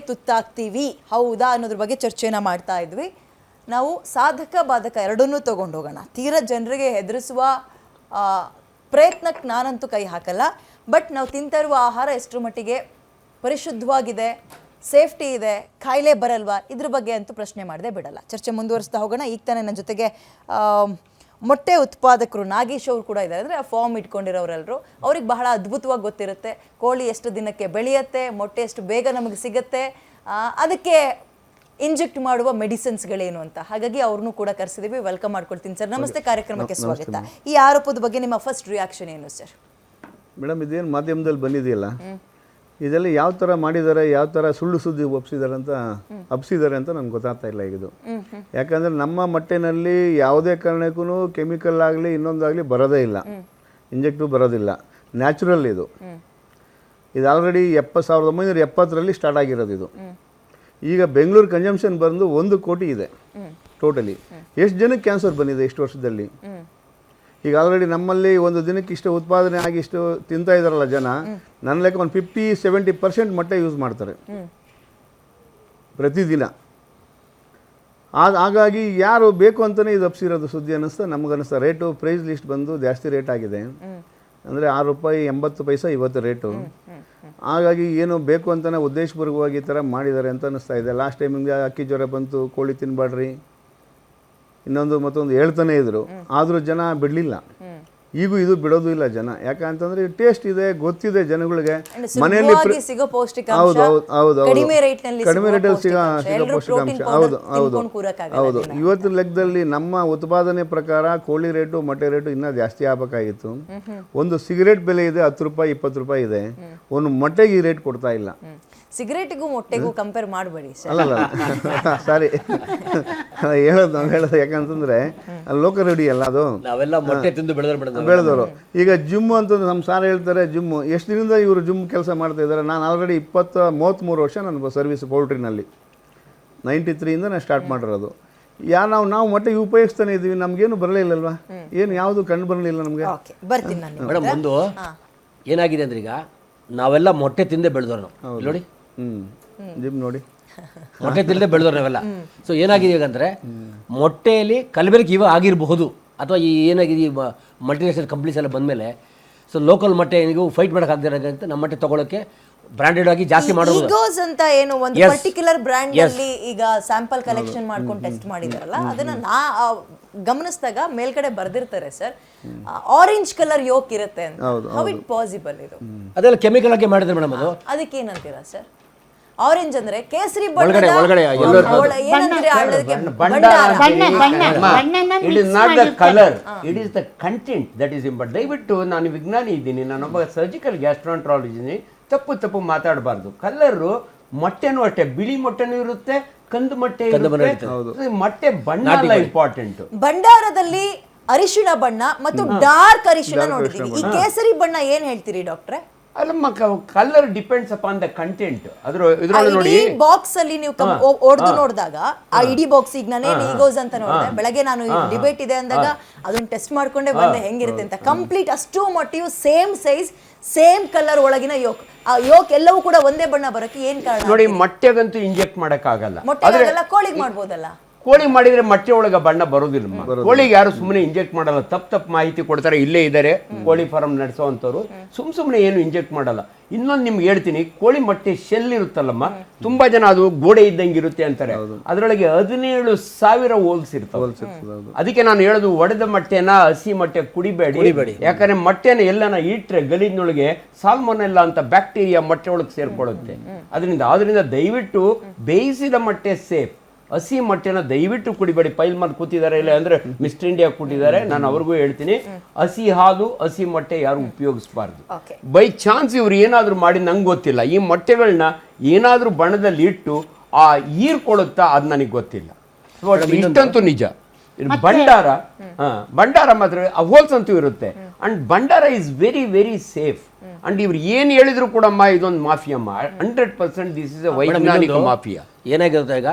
ತುತ್ತಾಗ್ತೀವಿ. ಹೌದಾ ಅನ್ನೋದ್ರ ಬಗ್ಗೆ ಚರ್ಚೆನ ಮಾಡ್ತಾ ಇದ್ವಿ. ನಾವು ಸಾಧಕ, ಬಾಧಕ ಎರಡನ್ನೂ ತಗೊಂಡು ಹೋಗೋಣ ತೀರಾ ಜನರಿಗೆ ಹೆದರಿಸುವ ಪ್ರಯತ್ನಕ್ಕೆ ನಾನಂತೂ ಕೈ ಹಾಕಲ್ಲ. ಬಟ್ ನಾವು ತಿಂತಾ ಇರುವ ಆಹಾರ ಎಷ್ಟರ ಮಟ್ಟಿಗೆ ಪರಿಶುದ್ಧವಾಗಿದೆ, ಸೇಫ್ಟಿ ಇದೆ, ಕಾಯಿಲೆ ಬರಲ್ವಾ, ಇದ್ರ ಬಗ್ಗೆ ಅಂತೂ ಪ್ರಶ್ನೆ ಮಾಡದೆ ಬಿಡಲ್ಲ. ಚರ್ಚೆ ಮುಂದುವರಿಸ್ತಾ ಹೋಗೋಣ. ಈಗ ತಾನೇ ನನ್ನ ಜೊತೆಗೆ ಮೊಟ್ಟೆ ಉತ್ಪಾದಕರು ನಾಗೇಶ್ ಅವರು ಕೂಡ ಇದ್ದಾರೆ. ಅಂದರೆ ಆ ಫಾರ್ಮ್ ಇಟ್ಕೊಂಡಿರೋರೆಲ್ಲರೂ ಅವ್ರಿಗೆ ಬಹಳ ಅದ್ಭುತವಾಗಿ ಗೊತ್ತಿರುತ್ತೆ. ಕೋಳಿ ಎಷ್ಟು ದಿನಕ್ಕೆ ಬೆಳೆಯುತ್ತೆ ಮೊಟ್ಟೆ ಎಷ್ಟು ಬೇಗ ನಮಗೆ ಸಿಗುತ್ತೆ ಅದಕ್ಕೆ ಇಂಜೆಕ್ಟ್ ಮಾಡುವ ಮೆಡಿಸಿನ್ಸ್ಗಳೇನು ಅಂತ. ಹಾಗಾಗಿ ಅವ್ರನ್ನೂ ಕೂಡ ಕರೆಸಿದೀವಿ. ವೆಲ್ಕಮ್ ಮಾಡ್ಕೊಳ್ತೀನಿ ಸರ್. ನಮಸ್ತೆ ಕಾರ್ಯಕ್ರಮಕ್ಕೆ ಸ್ವಾಗತ. ಈ ಆರೋಪದ ಬಗ್ಗೆ ನಿಮ್ಮ ಫಸ್ಟ್ ರಿಯಾಕ್ಷನ್ ಏನು ಸರ್? ಮೇಡಮ್ ಇದೇನು ಮಾಧ್ಯಮದಲ್ಲಿ ಬಂದಿದೆಯಲ್ಲ? ಇದೆಲ್ಲ ಯಾವ ಥರ ಮಾಡಿದ್ದಾರೆ, ಯಾವ ಥರ ಸುಳ್ಳು ಸುದ್ದಿ ಒಪ್ಸಿದ್ದಾರೆ ಅಂತ ಹಬ್ಸಿದ್ದಾರೆ ಅಂತ ನನಗೆ ಗೊತ್ತಾಗ್ತಾ ಇಲ್ಲ ಇದು ಯಾಕಂದರೆ ನಮ್ಮ ಮಟ್ಟಿನಲ್ಲಿ ಯಾವುದೇ ಕಾರಣಕ್ಕೂ ಕೆಮಿಕಲ್ ಆಗಲಿ ಇನ್ನೊಂದಾಗಲಿ ಬರೋದೇ ಇಲ್ಲ. ಇಂಜೆಕ್ಟಿವ್ ಬರೋದಿಲ್ಲ. ನ್ಯಾಚುರಲ್ ಇದು. ಇದು ಆಲ್ರೆಡಿ ಎಪ್ಪತ್ತು ಸಾವಿರದ ಒಂಬೈನೂರ ಎಪ್ಪತ್ತರಲ್ಲಿ ಸ್ಟಾರ್ಟ್ ಆಗಿರೋದು ಇದು. ಈಗ ಬೆಂಗಳೂರು ಕನ್ಸಂಪ್ಷನ್ ಬಂದು ಒಂದು ಕೋಟಿ ಇದೆ. ಟೋಟಲಿ ಎಷ್ಟು ಜನಕ್ಕೆ ಕ್ಯಾನ್ಸರ್ ಬಂದಿದೆ ಇಷ್ಟು ವರ್ಷದಲ್ಲಿ? ಈಗ ಆಲ್ರೆಡಿ ನಮ್ಮಲ್ಲಿ ಒಂದು ದಿನಕ್ಕೆ ಇಷ್ಟು ಉತ್ಪಾದನೆ ಆಗಿ ಇಷ್ಟು ತಿಂತಾ ಇದಾರಲ್ಲ ಜನ, ನನ್ನ ಲೆಕ್ಕ ಒಂದು ಫಿಫ್ಟಿ ಸೆವೆಂಟಿ ಪರ್ಸೆಂಟ್ ಮೊಟ್ಟೆ ಯೂಸ್ ಮಾಡ್ತಾರೆ. ಪ್ರತಿದಿನ. ಆಗ ಹಾಗಾಗಿ ಯಾರು ಬೇಕು ಅಂತಲೇ ಇದು ಅಪ್ಸಿರೋದು ಸುದ್ದಿ ಅನ್ನಿಸ್ತಾ, ನಮಗನ್ನಿಸ್ತಾ. ರೇಟು ಪ್ರೈಸ್ ಲಿಸ್ಟ್ ಬಂದು ಜಾಸ್ತಿ ರೇಟ್ ಆಗಿದೆ. ಅಂದರೆ ಆರು ರೂಪಾಯಿ ಎಂಬತ್ತು ಪೈಸಾ ಇವತ್ತು ರೇಟು ಹಾಗಾಗಿ ಏನು ಬೇಕು ಅಂತಲೇ ಉದ್ದೇಶಪೂರ್ವಕವಾಗಿ ಈ ಥರ ಮಾಡಿದ್ದಾರೆ ಅಂತ ಅನ್ನಿಸ್ತಾ ಇದೆ. ಲಾಸ್ಟ್ ಟೈಮ್ ಹಿಂಗೆ ಅಕ್ಕಿ ಜ್ವರ ಬಂತು, ಕೋಳಿ ತಿನ್ನಬೇಡ್ರಿ ಇನ್ನೊಂದು ಮತ್ತೊಂದು ಹೇಳ್ತಾನೆ ಇದ್ರು. ಆದರೂ ಜನ ಬಿಡಲಿಲ್ಲ. ಈಗೂ ಇದು ಬಿಡೋದು ಇಲ್ಲ ಜನ. ಯಾಕಂತಂದ್ರೆ ಟೇಸ್ಟ್ ಇದೆ ಗೊತ್ತಿದೆ ಜನಗಳಿಗೆ. ಮನೆಯಲ್ಲಿ ಹೌದು ಹೌದು ಹೌದು ಕಡಿಮೆ ರೇಟಲ್ಲಿ ಸಿಗೋ ಪೌಷ್ಟಿಕಾಂಶ. ಹೌದು ಹೌದು. ಹೌದು. ಇವತ್ತಿನ ಲೆಕ್ಕದಲ್ಲಿ ನಮ್ಮ ಉತ್ಪಾದನೆ ಪ್ರಕಾರ ಕೋಳಿ ರೇಟು ಮೊಟ್ಟೆ ರೇಟು ಇನ್ನೂ ಜಾಸ್ತಿ ಆಗಬೇಕಾಗಿತ್ತು. ಒಂದು ಸಿಗರೇಟ್ ಬೆಲೆ ಇದೆ ಹತ್ತು ರೂಪಾಯಿ ಇಪ್ಪತ್ತು ರೂಪಾಯಿ ಇದೆ. ಒಂದು ಮೊಟ್ಟೆಗೆ ಈ ರೇಟ್ ಕೊಡ್ತಾ ಇಲ್ಲ. ಸಿಗರೇಟಿಗೂ ಮೊಟ್ಟೆಗೂ ಕಂಪೇರ್ ಮಾಡಬೇಡಿ ಸರ್. ಸಾರಿ ಹೇಳೋದು ನಾವು ಹೇಳೋದು ಯಾಕಂತಂದ್ರೆ ಲೋಕ ರೆಡಿ ಅಲ್ಲ ಅದು. ನಾವೆಲ್ಲ ಮೊಟ್ಟೆ ತಿಂದು ಬೆಳೆದವರು. ಈಗ ಜಿಮ್ ಅಂತ ನಮ್ಮ ಸಾರ್ ಹೇಳ್ತಾರೆ ಜಿಮ್ ಎಷ್ಟು ದಿನದಿಂದ ಇವರು ಜಿಮ್ ಕೆಲಸ ಮಾಡ್ತಾ ಇದ್ದಾರೆ ನಾನು ಆಲ್ರೆಡಿ ಇಪ್ಪತ್ತ ಮೂವತ್ತ್ಮೂರು ವರ್ಷ ನನ್ನ ಸರ್ವಿಸ್ ಪೌಲ್ಟ್ರಿನಲ್ಲಿ. ನೈಂಟಿ ತ್ರೀಯಿಂದ ನಾನು ಸ್ಟಾರ್ಟ್ ಮಾಡಿರೋದು. ಯಾ ನಾವು ನಾವು ಮೊಟ್ಟೆ ಉಪಯೋಗಿಸ್ತಾನೆ ಇದ್ದೀವಿ. ನಮ್ಗೇನು ಬರಲಿಲ್ಲಲ್ವಾ ಏನು ಯಾವುದು ಕಂಡು ಬರಲಿಲ್ಲ ನಮಗೆ? ಓಕೆ ಬರ್ತೀನಿ ನಾನು ನಿಮ್ಮ ಮೇಡಮ್ ಒಂದು ಏನಾಗಿದೆ ಅಂದ್ರೆ ಈಗ ನಾವೆಲ್ಲ ಮೊಟ್ಟೆ ತಿಂದೇ ಬೆಳೆದವ್ರು ನಾವು. ನೋಡಿ. ಹ್ಞೂ ಜಿಮ್ ನೋಡಿ. ಮೊಟ್ಟೆ ತಿಳಿದೇ ಬೆಳೆದವ್ರು ನಾವೆಲ್ಲ. ಸೊ ಏನಾಗಿದೆ ಈಗ ಅಂದ್ರೆ ಮೊಟ್ಟೆಯಲ್ಲಿ ಕಲಬೆರಕೆ ಇವ ಆಗಿರಬಹುದು ಅಥವಾ ಈ ಏನಾಗಿದೆ ಈ ಮಲ್ಟಿನೇಷನಲ್ ಕಂಪ್ನೀಸ್ ಎಲ್ಲ ಬಂದಮೇಲೆ ಸೊ ಲೋಕಲ್ ಮೊಟ್ಟೆ ಏನಿಗೂ ಫೈಟ್ ಮಾಡೋಕ್ಕಾಗದಿರೋ ಅಂತ ನಮ್ಮ ಮೊಟ್ಟೆ ತೊಗೊಳಕ್ಕೆ ಬ್ರಾಂಡೆಡ್ ಆಗಿ ಜಾಸ್ತಿ ಮಾಡೋದು. ಈಗೋಸ್ ಅಂತ ಏನು ಒಂದು ಪರ್ಟಿಕ್ಯುಲರ್ ಬ್ರ್ಯಾಂಡ್ ಅಲ್ಲಿ ಈಗ ಸ್ಯಾಂಪಲ್ ಕಲೆಕ್ಷನ್ ಮಾಡ್ಕೊಂಡು ಟೆಸ್ಟ್ ಮಾಡಿದಾರಲ್ಲ ಅದನ್ನ ನಾ ಗಮನಿಸಿದಾಗ ಮೇಲ್ಗಡೆ ಬರ್ದಿರ್ತಾರೆ ಸರ್. ಆರೆಂಜ್ ಕಲರ್ ಯೋಕ್ ಇರುತ್ತೆ ಅಂತ. ಹೌ ಇಟ್ ಪಾಸಿಬಲ್ ಇದು? ಅದೆಲ್ಲ ಕೆಮಿಕಲ್ ಆಗಿ ಮಾಡಿದ್ರೆ ಮೇಡಮ್ ಅದು? ಅದಕ್ಕೆ ಏನಂತೀರಾ ಸರ್? ಆರೆಂಜ್ ಅಂದ್ರೆ ಕೇಸರಿ ಬಣ್ಣದ. It is not the colour it is the content that is import ದಯವಿಟ್ಟು ನಾನು ವಿಜ್ಞಾನಿ ಇದ್ದೀನಿ. ನಾನೊಬ್ಬ ಸರ್ಜಿಕಲ್ ಗ್ಯಾಸ್ಟ್ರಾಂಟ್ರಾಲಜಿನಿ ತಪ್ಪು ತಪ್ಪು ಮಾತಾಡಬಾರ್ದು. ಕಲರ್ ಮೊಟ್ಟೆನೂ ಅಷ್ಟೇ. ಬಿಳಿ ಮೊಟ್ಟೆನೂ ಇರುತ್ತೆ ಕಂದು ಮೊಟ್ಟೆ ಇರುತ್ತೆ. ಮೊಟ್ಟೆ ಬಣ್ಣ ಇಂಪಾರ್ಟೆಂಟ್ ಭಂಡಾರದಲ್ಲಿ ಅರಿಶಿಣ ಬಣ್ಣ ಮತ್ತು ಡಾರ್ಕ್ ಅರಿಶಿಣ ನೋಡಿದೀವಿ. ಈ ಕೇಸರಿ ಬಣ್ಣ ಏನ್ ಹೇಳ್ತೀರಿ ಡಾಕ್ಟ್ರೆ? ಅಲ್ಲಮ್ಮ colour depends upon the content ಅದ್ರ ಇದ್ರೊಳಗೆ ನೋಡಿ ಇಡೀ ಬಾಕ್ಸ್ ಅಲ್ಲಿ ನೀವು ಓಡ್ದು ನೋಡಿದಾಗ ಆ ಇಡೀ ಬಾಕ್ಸ್ ಈಗ ನಾನೇ ಈಗೋಸ್ ಅಂತ ನೋಡಿದೆ. ಬೆಳಗ್ಗೆ ನಾನು ಡಿಬೇಟ್ ಇದೆ ಅಂದಾಗ ಅದನ್ನ ಟೆಸ್ಟ್ ಮಾಡ್ಕೊಂಡೇ ಬಂದೆ. ಹೆಂಗಿರುತ್ತೆ ಅಂತ. ಕಂಪ್ಲೀಟ್ ಅಷ್ಟು ಮಟ್ಟಿಯು ಸೇಮ್ ಸೈಜ್ ಸೇಮ್ ಕಲರ್ ಒಳಗಿನ ಯೋಕ್ ಆ ಯೋಕ್ ಎಲ್ಲವೂ ಕೂಡ ಒಂದೇ ಬಣ್ಣ ಬರಕ್ಕೆ ಏನ್ ಕಾರಣ ನೋಡಿ ಮೊಟ್ಟೆಗಂತೂ ಇಂಜೆಕ್ಟ್ ಮಾಡಕ್ಕಾಗಲ್ಲ. ಮೊಟ್ಟೆ ಕೋಳಿಗೆ ಮಾಡ್ಬೋದಲ್ಲ? ಕೋಳಿ ಮಾಡಿದ್ರೆ ಮೊಟ್ಟೆ ಒಳಗೆ ಬಣ್ಣ ಬರೋದಿಲ್ಲ ಕೋಳಿಗೆ ಯಾರು ಸುಮ್ಮನೆ ಇಂಜೆಕ್ಟ್ ಮಾಡಲ್ಲ. ತಪ್ಪು ತಪ್ಪು ಮಾಹಿತಿ ಕೊಡ್ತಾರೆ. ಇಲ್ಲೇ ಇದ್ದಾರೆ ಕೋಳಿ ಫಾರ್ಮ್ ನಡೆಸೋವಂಥವ್ರು. ಸುಮ್ ಸುಮ್ಮನೆ ಏನು ಇಂಜೆಕ್ಟ್ ಮಾಡಲ್ಲ. ಇನ್ನೊಂದು ನಿಮ್ಗೆ ಹೇಳ್ತೀನಿ ಕೋಳಿ ಮೊಟ್ಟೆ ಶೆಲ್ ಇರುತ್ತಲ್ಲಮ್ಮ ತುಂಬಾ ಜನ ಅದು ಗೋಡೆ ಇದ್ದಂಗೆ ಇರುತ್ತೆ ಅಂತಾರೆ. ಅದರೊಳಗೆ ಹದಿನೇಳು ಸಾವಿರ ಹೋಲ್ಸ್ ಇರ್ತವೆ. ಅದಕ್ಕೆ ನಾನು ಹೇಳೋದು ಒಡೆದ ಮೊಟ್ಟೆನ ಹಸಿ ಮೊಟ್ಟೆ ಕುಡಿಬೇಡಿ. ಯಾಕಂದ್ರೆ ಮೊಟ್ಟೆನ ಎಲ್ಲನ ಇಟ್ಟರೆ ಗಲೀಜ್ನೊಳಗೆ ಸಾಲ್ಮೊನೆಲ್ಲ ಅಂತ ಬ್ಯಾಕ್ಟೀರಿಯಾ ಮೊಟ್ಟೆ ಒಳಗೆ ಸೇರ್ಕೊಳ್ಳುತ್ತೆ. ಅದರಿಂದ ಅದರಿಂದ ದಯವಿಟ್ಟು ಬೇಯಿಸಿದ ಮೊಟ್ಟೆ ಸೇಫ್. ಹಸಿ ಮೊಟ್ಟೆನ ದಯವಿಟ್ಟು ಕುಡಿಬೇಡಿ. ಪೈಲ್ ಮಾಡಿ ಕೂತಿದ್ದಾರೆ ಇಲ್ಲ ಅಂದ್ರೆ ಮಿಸ್ಟರ್ ಇಂಡಿಯಾ ಕೂತಿದ್ದಾರೆ. ನಾನು ಅವ್ರಿಗೂ ಹೇಳ್ತೀನಿ. ಹಸಿ ಹಾಲು ಹಸಿ ಮೊಟ್ಟೆ ಯಾರು ಉಪಯೋಗಿಸಬಾರ್ದು. ಬೈ ಚಾನ್ಸ್ ಇವ್ರು ಏನಾದ್ರೂ ಮಾಡಿ ನಂಗೆ ಗೊತ್ತಿಲ್ಲ. ಈ ಮೊಟ್ಟೆಗಳನ್ನ ಏನಾದ್ರೂ ಬಣದಲ್ಲಿ ಇಟ್ಟು ಆ ಹೀರ್ಕೊಳ್ಳುತ್ತಾ ಅದು ನನಗೆ ಗೊತ್ತಿಲ್ಲ. ಇಷ್ಟಂತೂ ನಿಜ. ಇನ್ನು ಭಂಡಾರ. ಹಾ, ಭಂಡಾರ ಮಾತ್ರ ಹೋಲ್ಸ್ ಅಂತೂ ಇರುತ್ತೆ. And Bhandar is very very safe and ಇವ್ರು ಏನ್ ಹೇಳಿದ್ರು ಕೂಡ ಇದೊಂದು ಮಾಫಿಯಮ್ಮ. Hundred percent this is a ವೈಜ್ಞಾನಿಕ ಮಾಫಿಯಾ. ಏನಾಗಿರುತ್ತೆ ಈಗ?